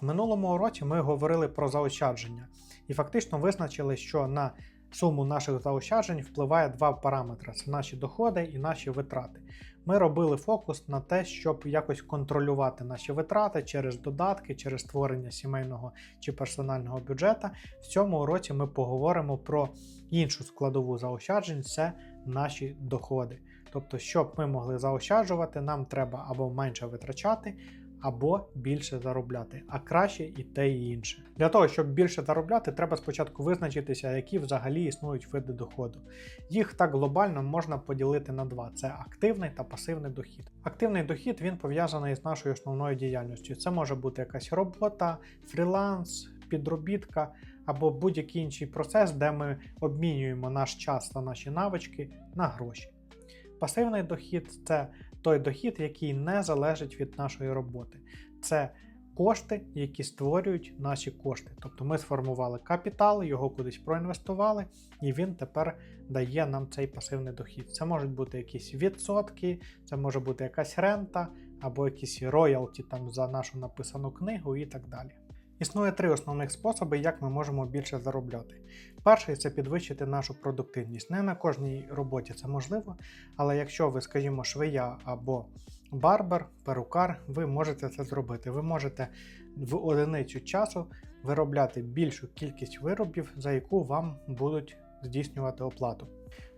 В минулому році ми говорили про заощадження і фактично визначили, що на суму наших заощаджень впливає два параметри: це наші доходи і наші витрати. Ми робили фокус на те, щоб якось контролювати наші витрати через додатки, через створення сімейного чи персонального бюджета. В цьому році ми поговоримо про іншу складову заощаджень це наші доходи. Тобто, щоб ми могли заощаджувати, нам треба або менше витрачати, або більше заробляти, а краще і те, і інше. Для того, щоб більше заробляти, треба спочатку визначитися, які взагалі існують види доходу. Їх так глобально можна поділити на два: це активний та пасивний дохід. Активний дохід він пов'язаний з нашою основною діяльністю. Це може бути якась робота, фріланс, підробітка або будь-який інший процес, де ми обмінюємо наш час та наші навички на гроші. Пасивний дохід це той дохід, який не залежить від нашої роботи. Це кошти, які створюють наші кошти. Тобто ми сформували капітал, його кудись проінвестували, і він тепер дає нам цей пасивний дохід. Це можуть бути якісь відсотки, це може бути якась рента або якісь роялті там за нашу написану книгу і так далі. Існує три основних способи, як ми можемо більше заробляти. Перший це підвищити нашу продуктивність. Не на кожній роботі це можливо, але якщо ви, скажімо, швея або барбер, перукар, ви можете це зробити. Ви можете в одиницю часу виробляти більшу кількість виробів, за яку вам будуть здійснювати оплату.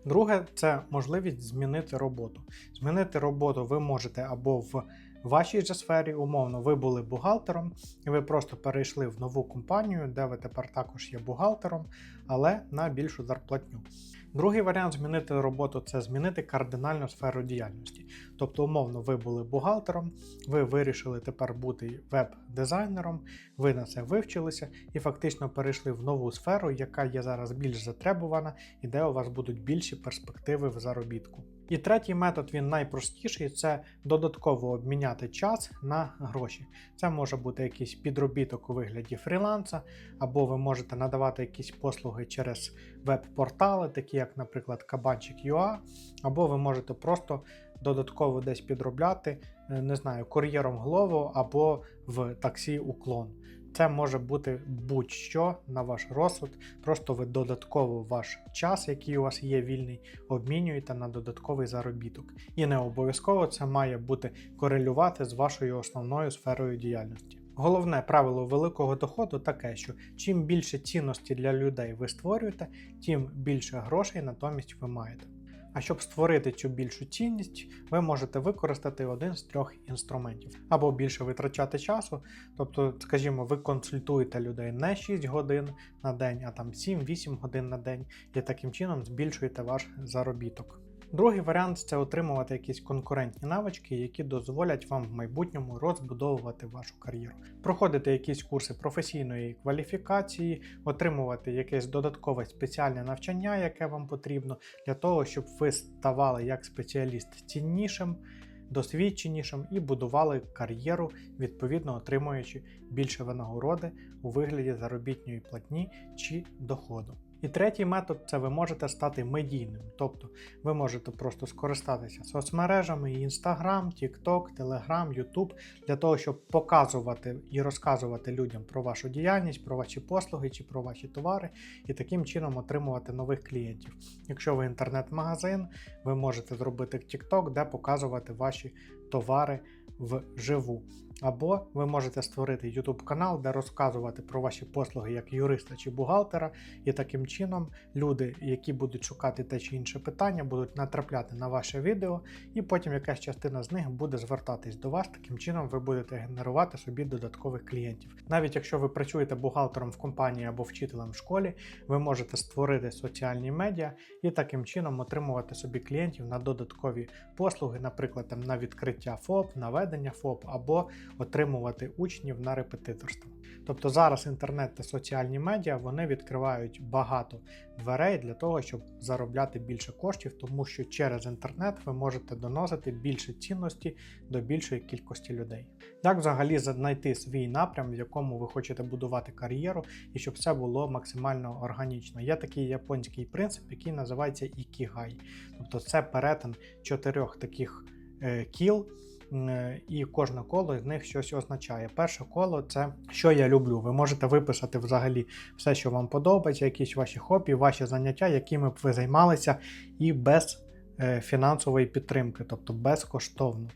Друге, це можливість змінити роботу. Змінити роботу ви можете або в вашій же сфері, умовно, ви були бухгалтером, і ви просто перейшли в нову компанію, де ви тепер також є бухгалтером, але на більшу зарплатню. Другий варіант змінити роботу це змінити кардинальну сферу діяльності. Тобто, умовно, ви були бухгалтером, ви вирішили тепер бути веб-дизайнером, ви на це вивчилися і фактично перейшли в нову сферу, яка є зараз більш затребувана і де у вас будуть більші перспективи в заробітку. І третій метод він найпростіший це додатково обміняти час на гроші. Це може бути якийсь підробіток у вигляді фріланса, або ви можете надавати якісь послуги через веб-портали, такі як, наприклад, Кабанчик.ua, або ви можете просто додатково десь підробляти, е, не знаю, кур'єром Glovo або в таксі уклон. Це може бути будь-що на ваш розсуд. Просто ви додатково ваш час, який у вас є вільний, обмінюєте на додатковий заробіток. І не обов'язково це має бути корелювати з вашою основною сферою діяльності. Головне правило великого доходу таке, що чим більше цінності для людей ви створюєте, тим більше грошей натомість ви маєте. А щоб створити цю більшу цінність, ви можете використати один з трьох інструментів. Або більше витрачати часу, тобто, скажімо, ви консультуєте людей не 6 годин на день, а там 7-8 годин на день, і таким чином збільшуєте ваш заробіток. Другий варіант це отримувати якісь конкурентні навички, які дозволять вам в майбутньому розбудовувати вашу кар'єру, проходити якісь курси професійної кваліфікації, отримувати якесь додаткове спеціальне навчання, яке вам потрібно, для того, щоб ви ставали як спеціаліст ціннішим, досвідченішим і будували кар'єру, відповідно отримуючи більше винагороди у вигляді заробітної платні чи доходу. І третій метод це ви можете стати медійним, тобто ви можете просто скористатися соцмережами Instagram, TikTok, Telegram, YouTube для того, щоб показувати і розказувати людям про вашу діяльність, про ваші послуги чи про ваші товари, і таким чином отримувати нових клієнтів. Якщо ви інтернет-магазин, ви можете зробити TikTok, де показувати ваші товари вживу. Або ви можете створити YouTube канал, де розказувати про ваші послуги як юриста чи бухгалтера, і таким чином люди, які будуть шукати те чи інше питання, будуть натрапляти на ваше відео, і потім якась частина з них буде звертатись до вас. Таким чином ви будете генерувати собі додаткових клієнтів. Навіть якщо ви працюєте бухгалтером в компанії або вчителем в школі, ви можете створити соціальні медіа і таким чином отримувати собі клієнтів на додаткові послуги, наприклад, там на відкриття ФОП, на ведення ФОП або отримувати учнів на репетиторство. Тобто зараз інтернет та соціальні медіа вони відкривають багато дверей для того, щоб заробляти більше коштів, тому що через інтернет ви можете доносити більше цінності до більшої кількості людей. Як взагалі знайти свій напрям, в якому ви хочете будувати кар'єру, і щоб все було максимально органічно? Є такий японський принцип, який називається ікігай. Тобто це перетин чотирьох таких е, кіл І кожне коло з них щось означає. Перше коло це що я люблю. Ви можете виписати взагалі все, що вам подобається, якісь ваші хобі, ваші заняття, якими б ви займалися, і без е, фінансової підтримки, тобто безкоштовно.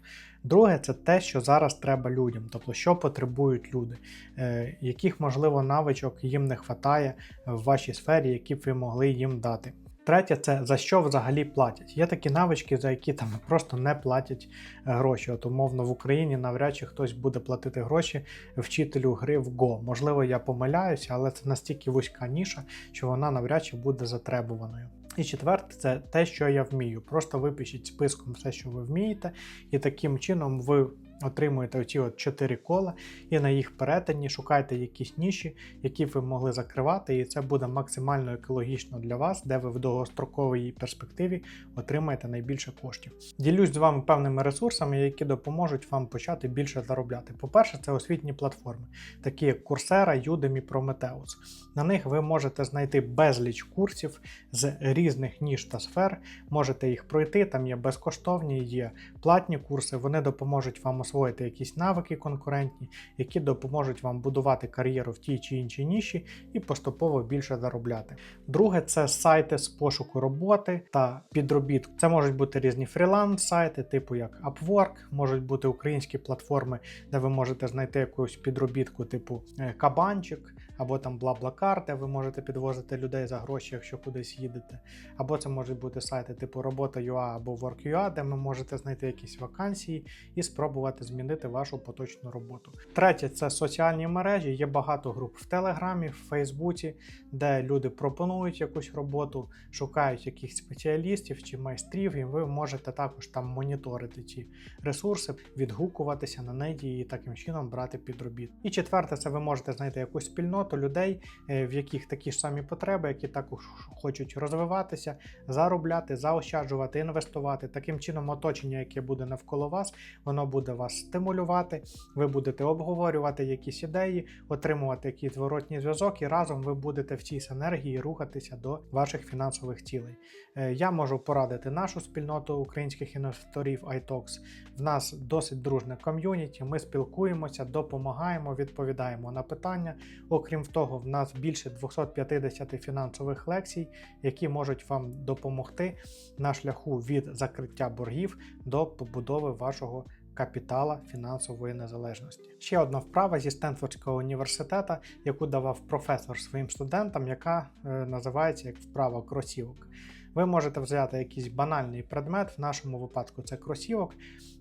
Друге, це те, що зараз треба людям, тобто що потребують люди, е, яких, можливо, навичок їм не вистачає в вашій сфері, які б ви могли їм дати. Третє, це за що взагалі платять. Є такі навички, за які там просто не платять е, гроші. От умовно в Україні навряд чи хтось буде платити гроші вчителю гри в Go. Можливо, я помиляюся, але це настільки вузька ніша, що вона навряд чи буде затребуваною. І четверте, це те, що я вмію. Просто випишіть списком все, що ви вмієте, і таким чином ви отримуєте оці от 4 кола, і на їх перетині шукайте якісь ніші, які ви могли закривати, і це буде максимально екологічно для вас, де ви в довгостроковій перспективі отримаєте найбільше коштів. Ділюсь з вами певними ресурсами, які допоможуть вам почати більше заробляти. По-перше, це освітні платформи, такі як Coursera, Udemy, Prometheus. На них ви можете знайти безліч курсів з різних ніж та сфер. Можете їх пройти, там є безкоштовні, є платні курси. Вони допоможуть вам освоїти якісь навики конкурентні, які допоможуть вам будувати кар'єру в тій чи іншій ніші і поступово більше заробляти. Друге, це сайти з пошуку роботи та підробітку. Це можуть бути різні фріланс-сайти, типу як Upwork, можуть бути українські платформи, де ви можете знайти якусь підробітку, типу е, Кабанчик або там BlaBlaCar, де ви можете підвозити людей за гроші, якщо кудись їдете. Або це можуть бути сайти типу Робота.ua або Work.ua, де ви можете знайти якісь вакансії і спробувати змінити вашу поточну роботу. Третє це соціальні мережі. Є багато груп в Телеграмі, в Фейсбуці, де люди пропонують якусь роботу, шукають якихось спеціалістів чи майстрів, і ви можете також там моніторити ці ресурси, відгукуватися на неї і таким чином брати підробіт. І четверте, це ви можете знайти якусь спільноту людей, е, в яких такі ж самі потреби, які також хочуть розвиватися, заробляти, заощаджувати, інвестувати. Таким чином, оточення, яке буде навколо вас, воно буде вас стимулювати. Ви будете обговорювати якісь ідеї, отримувати якийсь зворотній зв'язок, і разом ви будете в цій синергії рухатися до ваших фінансових цілей. Е, Я можу порадити нашу спільноту українських інвесторів iTalks. В нас досить дружне ком'юніті. Ми спілкуємося, допомагаємо, відповідаємо на питання. Окрім того, в нас більше 250 фінансових лекцій, які можуть вам допомогти на шляху від закриття боргів до побудови вашого капітала фінансової незалежності. Ще одна вправа зі Стенфордського університету, яку давав професор своїм студентам, яка е, називається як вправа кросівок. Ви можете взяти якийсь банальний предмет, в нашому випадку це кросівок,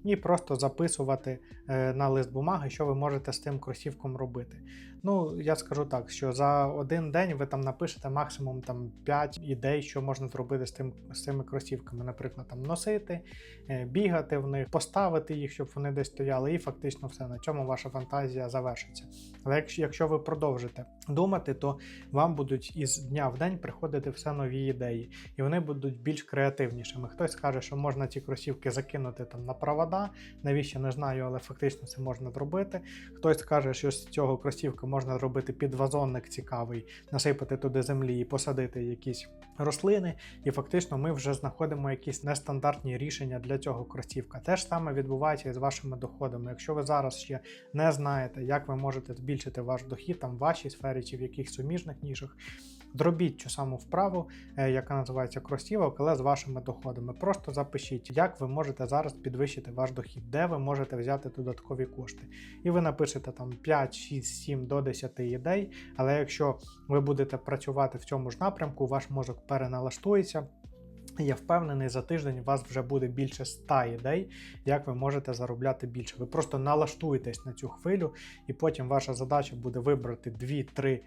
і просто записувати е, на лист бумаги, що ви можете з тим кросівком робити. Ну, я скажу так, що за один день ви там напишете максимум там 5 ідей, що можна зробити з, тим, з цими кросівками. Наприклад, там носити, е, бігати в них, поставити їх, щоб вони десь стояли, і фактично все. На цьому ваша фантазія завершиться. Але якщо, ви продовжите думати, то вам будуть із дня в день приходити все нові ідеї, і вони будуть більш креативнішими. Хтось скаже, що можна ці кросівки закинути там на провода, навіщо не знаю, але фактично це можна зробити. Хтось скаже, що з цього кросівки можна зробити підвазонник цікавий, насипати туди землі і посадити якісь рослини. І фактично ми вже знаходимо якісь нестандартні рішення для цього кросівка. Те ж саме відбувається і з вашими доходами. Якщо ви зараз ще не знаєте, як ви можете збільшити ваш дохід там в вашій сфері чи в якихось суміжних нішах. Зробіть цю саму вправу, е, яка називається кросівок, але з вашими доходами. Просто запишіть, як ви можете зараз підвищити ваш дохід, де ви можете взяти додаткові кошти. І ви напишете там 5, 6, 7 до 10 ідей. Але якщо ви будете працювати в цьому ж напрямку, ваш мозок переналаштується. Я впевнений, за тиждень у вас вже буде більше 100 ідей, як ви можете заробляти більше. Ви просто налаштуєтесь на цю хвилю, і потім ваша задача буде вибрати 2-3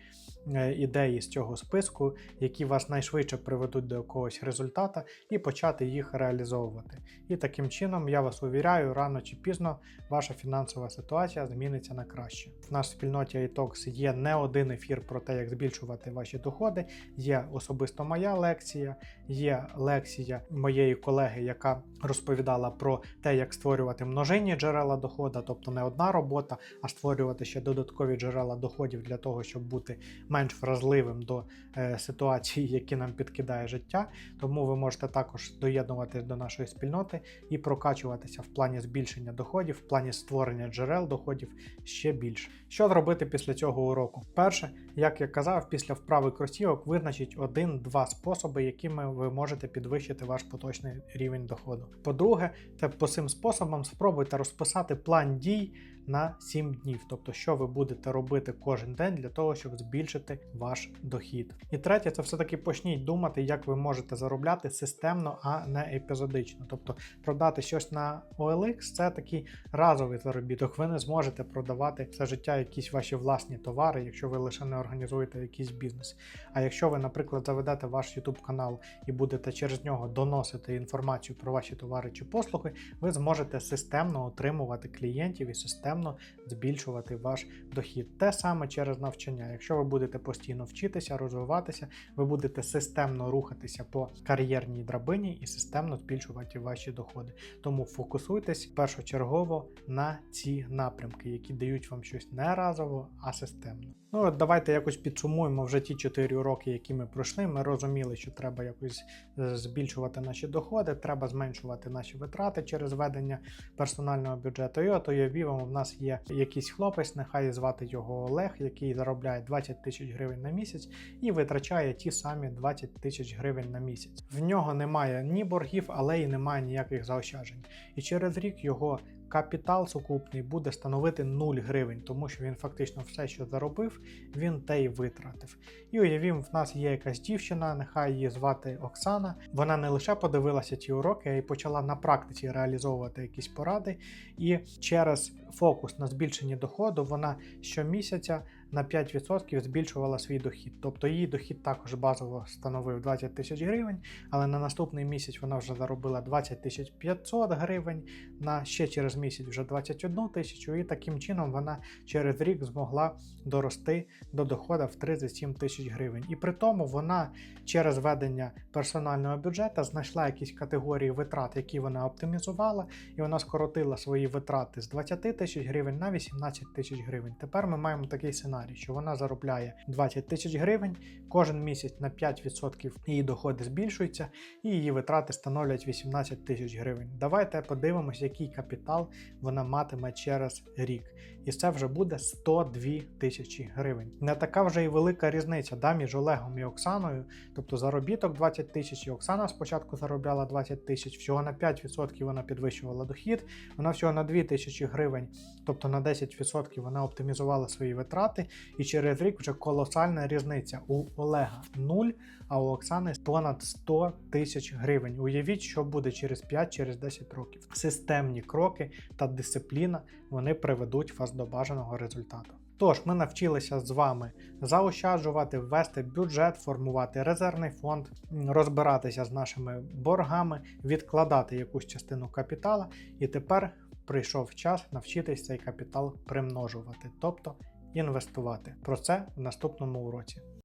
е, ідеї з цього списку, які вас найшвидше приведуть до якогось результата, і почати їх реалізовувати. І таким чином, я вас увіряю, рано чи пізно ваша фінансова ситуація зміниться на краще. В нашій спільноті iTalks є не один ефір про те, як збільшувати ваші доходи. Є особисто моя лекція, є лекція лекція моєї колеги, яка розповідала про те, як створювати множинні джерела доходу, тобто не одна робота, а створювати ще додаткові джерела доходів для того, щоб бути менш вразливим до е, ситуацій, які нам підкидає життя. Тому ви можете також доєднуватись до нашої спільноти і прокачуватися в плані збільшення доходів, в плані створення джерел доходів ще більше. Що зробити після цього уроку? Перше, як я казав, після вправи кросівок визначіть один-два способи, якими ви можете підвищити ваш поточний рівень доходу. По-друге, це по цим способам спробуйте розписати план дій на 7 днів, тобто що ви будете робити кожен день для того, щоб збільшити ваш дохід. І третє, це все-таки почніть думати, як ви можете заробляти системно, а не епізодично. Тобто продати щось на OLX це такий разовий заробіток. Ви не зможете продавати все життя якісь ваші власні товари, якщо ви лише не організуєте якийсь бізнес. А якщо ви, наприклад, заведете ваш YouTube канал і будете через нього доносити інформацію про ваші товари чи послуги, ви зможете системно отримувати клієнтів і системно збільшувати ваш дохід. Те саме через навчання. Якщо ви будете постійно вчитися, розвиватися, ви будете системно рухатися по кар'єрній драбині і системно збільшувати ваші доходи. Тому фокусуйтесь першочергово на ці напрямки, які дають вам щось не разово, а системно. Ну от давайте якось підсумуємо вже ті 4 уроки, які ми пройшли. Ми розуміли, що треба якось е, збільшувати наші доходи, треба зменшувати наші витрати через ведення персонального бюджету. І от уявімо, в нас є якийсь хлопець, нехай звати його Олег, який заробляє 20 тисяч гривень на місяць і витрачає ті самі 20 тисяч гривень на місяць. В нього немає ні боргів, але й немає ніяких заощаджень. І через рік його капітал сукупний буде становити 0 гривень, тому що він фактично все, що заробив, він те й витратив. І уявім, в нас є якась дівчина, нехай її звати Оксана. Вона не лише подивилася ці уроки, а й почала на практиці реалізовувати якісь поради. І через фокус на збільшенні доходу вона щомісяця на 5% збільшувала свій дохід. Тобто її дохід також базово становив 20 тисяч гривень, але на наступний місяць вона вже заробила 20 тисяч 500 гривень, на ще через місяць вже 21 тисячу, і таким чином вона через рік змогла дорости до доходу в 37 тисяч гривень. І при тому вона через ведення персонального бюджету знайшла якісь категорії витрат, які вона оптимізувала, і вона скоротила свої витрати з 20 тисяч гривень на 18 тисяч гривень. Тепер ми маємо такий сценарій, що вона заробляє 20 тисяч гривень, кожен місяць на 5% її доходи збільшуються, і її витрати становлять 18 тисяч гривень. Давайте подивимось, який капітал вона матиме через рік. І це вже буде 102 тисячі гривень. Не така вже і велика різниця да, між Олегом і Оксаною. Тобто заробіток 20 тисяч, і Оксана спочатку заробляла 20 тисяч, всього на 5% вона підвищувала дохід, вона всього на 2 тисячі гривень, тобто на 10% вона оптимізувала свої витрати, і через рік вже колосальна різниця. У Олега 0, а у Оксани понад 100 тисяч гривень. Уявіть, що буде через 5-10 років. Системні кроки та дисципліна вони приведуть вас до бажаного результату. Тож, ми навчилися з вами заощаджувати, ввести бюджет, формувати резервний фонд, розбиратися з нашими боргами, відкладати якусь частину капітала, і тепер прийшов час навчитись цей капітал примножувати, тобто інвестувати. Про це в наступному уроці.